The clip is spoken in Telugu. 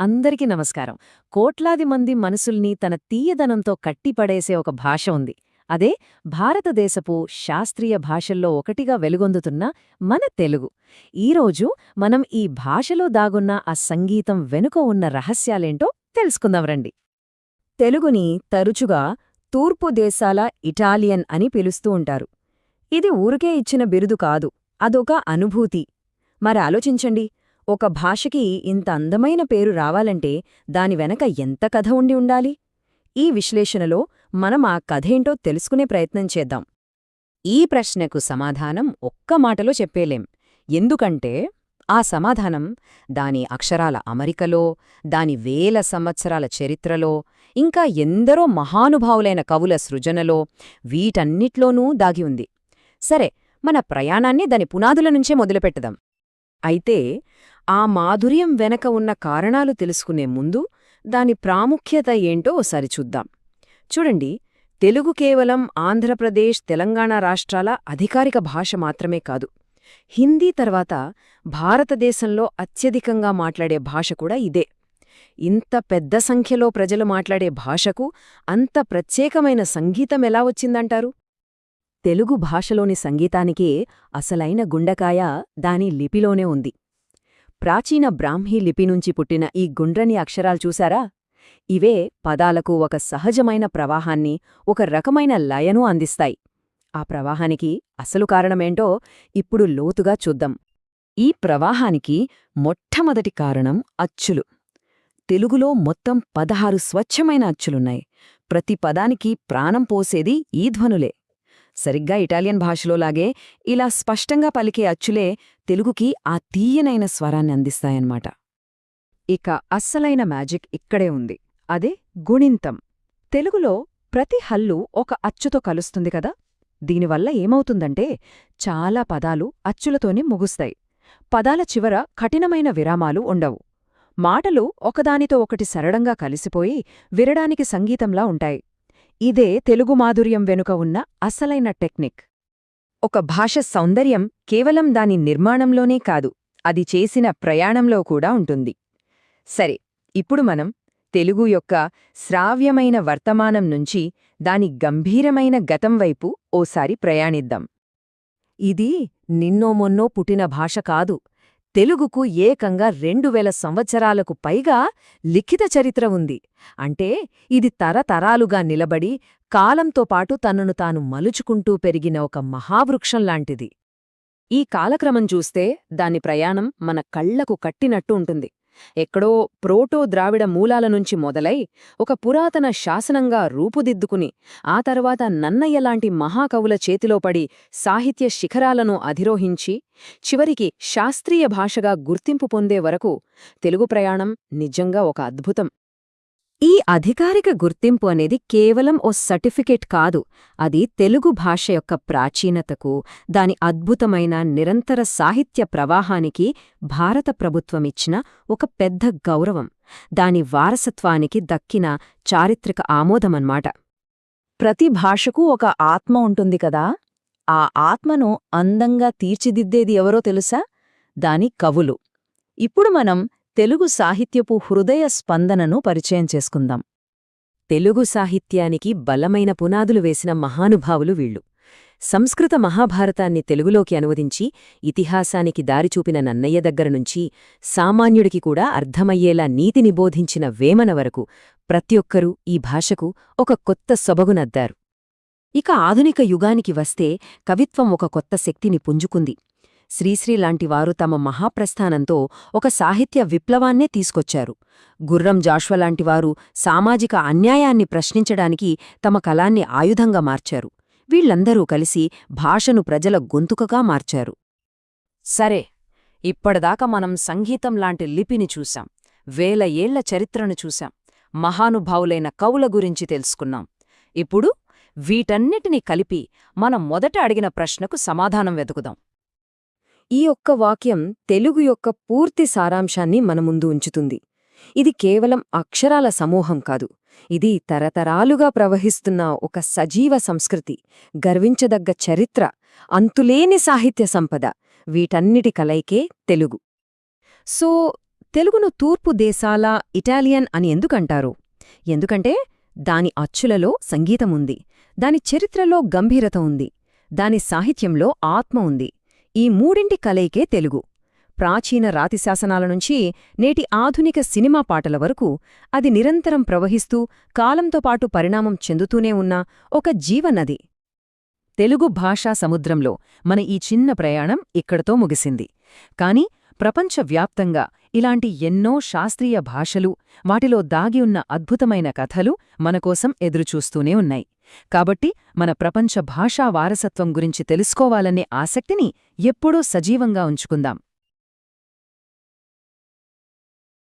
అందరికీ నమస్కారం. కోట్లాది మంది మనసుల్ని తన తీయదనంతో కట్టిపడేసే ఒక భాష ఉంది. అదే భారతదేశపు శాస్త్రీయ భాషల్లో ఒకటిగా వెలుగొందుతున్న మన తెలుగు. ఈరోజు మనం ఈ భాషలో దాగున్న ఆ సంగీతం వెనుక ఉన్న రహస్యాలేంటో తెలుసుకుందాం రండి. తెలుగుని తరచుగా తూర్పు దేశాల ఇటాలియన్ అని పిలుస్తూ ఉంటారు. ఇది ఊరికే ఇచ్చిన బిరుదు కాదు. అదొక అనుభూతి. మరి ఆలోచించండి. ఒక భాషకి ఇంత అందమైన పేరు రావాలంటే దాని వెనక ఎంత కథ ఉండి ఉండాలి? ఈ విశ్లేషణలో మనం ఆ కథేంటో తెలుసుకునే ప్రయత్నం చేద్దాం. ఈ ప్రశ్నకు సమాధానం ఒక్క మాటలో చెప్పేలేం. ఎందుకంటే ఆ సమాధానం దాని అక్షరాల అమరికలో దాని వేల సంవత్సరాల చరిత్రలో ఇంకా ఎందరో మహానుభావులైన కవుల సృజనలో వీటన్నిట్లోనూ దాగి ఉంది. సరే మన ప్రయాణాన్ని దాని పునాదుల నుంచే మొదలుపెట్టదాం. అయితే ఆ మాధుర్యం వెనక ఉన్న కారణాలు తెలుసుకునే ముందు దాని ప్రాముఖ్యత ఏంటో ఒకసారి చూద్దాం. చూడండి తెలుగు కేవలం ఆంధ్రప్రదేశ్ తెలంగాణ రాష్ట్రాల అధికారిక భాష మాత్రమే కాదు. హిందీ తర్వాత భారతదేశంలో అత్యధికంగా మాట్లాడే భాష కూడా ఇదే. ఇంత పెద్ద సంఖ్యలో ప్రజలు మాట్లాడే భాషకు అంత ప్రత్యేకమైన సంగీతం ఎలా వచ్చిందంటారు? తెలుగు భాషలోని సంగీతానికే అసలైన గుండకాయ దాని లిపిలోనే ఉంది. ప్రాచీన బ్రాహ్మీ లిపి నుంచి పుట్టిన ఈ గుండ్రని అక్షరాలు చూశారా? ఇవే పదాలకు ఒక సహజమైన ప్రవాహాన్ని ఒక రకమైన లయను అందిస్తాయి. ఆ ప్రవాహానికి అసలు కారణమేంటో ఇప్పుడు లోతుగా చూద్దాం. ఈ ప్రవాహానికి మొట్టమొదటి కారణం అచ్చులు. తెలుగులో మొత్తం పదహారు స్వచ్ఛమైన అచ్చులున్నాయి. ప్రతి పదానికి ప్రాణం పోసేది ఈ ధ్వనులే. సరిగ్గా ఇటాలియన్ భాషలోలాగే ఇలా స్పష్టంగా పలికే అచ్చులే తెలుగుకి ఆ తీయనైన స్వరాన్ని అందిస్తాయన్నమాట. ఇక అస్సలైన మ్యాజిక్ ఇక్కడే ఉంది. అదే గుణింతం. తెలుగులో ప్రతి హల్లు ఒక అచ్చుతో కలుస్తుంది కదా? దీనివల్ల ఏమవుతుందంటే చాలా పదాలు అచ్చులతోనే ముగుస్తాయి. పదాల చివర కఠినమైన విరామాలు ఉండవు. మాటలు ఒకదానితో ఒకటి సరళంగా కలిసిపోయి విరడానికి సంగీతంలా ఉంటాయి. ఇదే తెలుగు మాధుర్యం వెనుక ఉన్న అసలైన టెక్నిక్. ఒక భాష సౌందర్యం కేవలం దాని నిర్మాణంలోనే కాదు అది చేసిన ప్రయాణంలో కూడా ఉంటుంది. సరే ఇప్పుడు మనం తెలుగు యొక్క శ్రావ్యమైన వర్తమానం నుంచి దాని గంభీరమైన గతం వైపు ఓసారి ప్రయాణిద్దాం. ఇది నిన్నో మొన్నో పుట్టిన భాష కాదు తెలుగుకు ఏకంగా రెండు వేల సంవత్సరాలకు పైగా లిఖిత చరిత్ర ఉంది. అంటే ఇది తరతరాలుగా నిలబడి కాలంతో పాటు తనను తాను మలుచుకుంటూ పెరిగిన ఒక మహావృక్షంలాంటిది ఈ కాలక్రమం చూస్తే దాని ప్రయాణం మన కళ్ళకు కట్టినట్టు ఉంటుంది. ఎక్కడో ప్రోటో ద్రావిడ మూలాల నుంచి మొదలై ఒక పురాతన శాసనంగా రూపుదిద్దుకుని ఆ తర్వాత నన్నయ్యలాంటి మహాకవుల చేతిలో పడి సాహిత్య శిఖరాలను అధిరోహించి చివరికి శాస్త్రీయ భాషగా గుర్తింపు పొందే వరకు తెలుగు ప్రయాణం నిజంగా ఒక అద్భుతం. ఈ అధికారిక గుర్తింపు అనేది కేవలం ఓ సర్టిఫికేట్ కాదు అది తెలుగు భాష యొక్క ప్రాచీనతకు దాని అద్భుతమైన నిరంతర సాహిత్య ప్రవాహానికి భారత ప్రభుత్వమిచ్చిన ఒక పెద్ద గౌరవం దాని వారసత్వానికి దక్కిన చారిత్రక ఆమోదమన్మాట. ప్రతి భాషకు ఒక ఆత్మ ఉంటుంది కదా ఆ ఆత్మను అందంగా తీర్చిదిద్దేది ఎవరో తెలుసా? దాని కవులు. ఇప్పుడు మనం తెలుగు సాహిత్యపు హృదయ స్పందనను పరిచయం చేసుకుందాం. తెలుగు సాహిత్యానికి బలమైన పునాదులు వేసిన మహానుభావులు వీళ్ళు. సంస్కృత మహాభారతాన్ని తెలుగులోకి అనువదించి ఇతిహాసానికి దారిచూపిన నన్నయ్య దగ్గరనుంచి సామాన్యుడికి కూడా అర్థమయ్యేలా నీతిని బోధించిన వేమన వరకు ప్రతి ఒక్కరూ ఈ భాషకు ఒక కొత్త సొబగునద్దారు ఇక ఆధునిక యుగానికి వస్తే కవిత్వం ఒక కొత్త శక్తిని పుంజుకుంది. శ్రీశ్రీ లాంటివారు తమ మహాప్రస్థానంతో ఒక సాహిత్య విప్లవాన్నే తీసుకొచ్చారు. గుర్రం జాష్వలాంటివారు సామాజిక అన్యాయాన్ని ప్రశ్నించడానికి తమ కలాన్ని ఆయుధంగా మార్చారు. వీళ్ళందరూ కలిసి భాషను ప్రజల గొంతుకగా మార్చారు. సరే ఇప్పటిదాకా మనం సంగీతం లాంటి లిపిని చూశాం. వేల ఏళ్ళ చరిత్రను చూశాం. మహానుభావులైన కవుల గురించి తెలుసుకున్నాం. ఇప్పుడు వీటన్నిటినీ కలిపి మనం మొదట అడిగిన ప్రశ్నకు సమాధానం వెతుకుదాం. ఈ ఒక్క వాక్యం తెలుగు యొక్క పూర్తి సారాంశాన్ని మన ముందు ఉంచుతుంది. ఇది కేవలం అక్షరాల సమూహం కాదు. ఇది తరతరాలుగా ప్రవహిస్తున్న ఒక సజీవ సంస్కృతి గర్వించదగ్గ చరిత్ర అంతులేని సాహిత్య సంపద వీటన్నిటి కలయికే తెలుగు. సో తెలుగును తూర్పు దేశాల ఇటాలియన్ అని ఎందుకంటారు? ఎందుకంటే దాని అచ్చులలో సంగీతముంది దాని చరిత్రలో గంభీరత ఉంది దాని సాహిత్యంలో ఆత్మ ఉంది. ఈ మూడింటి కలయికే తెలుగు. ప్రాచీన రాతి శాసనాల నుంచి నేటి ఆధునిక సినిమా పాటల వరకు అది నిరంతరం ప్రవహిస్తూ కాలంతో పాటు పరిణామం చెందుతూనే ఉన్న ఒక జీవనది. తెలుగు భాషా సముద్రంలో మన ఈ చిన్న ప్రయాణం ఇక్కడతో ముగిసింది. కాని ప్రపంచవ్యాప్తంగా ఇలాంటి ఎన్నో శాస్త్రీయ భాషలు వాటిలో దాగి ఉన్న అద్భుతమైన కథలు మనకోసం ఎదురుచూస్తూనే ఉన్నాయి. కాబట్టి మన ప్రపంచ భాషా వారసత్వం గురించి తెలుసుకోవాలనే ఆసక్తిని ఎప్పుడూ సజీవంగా ఉంచుకుందాం.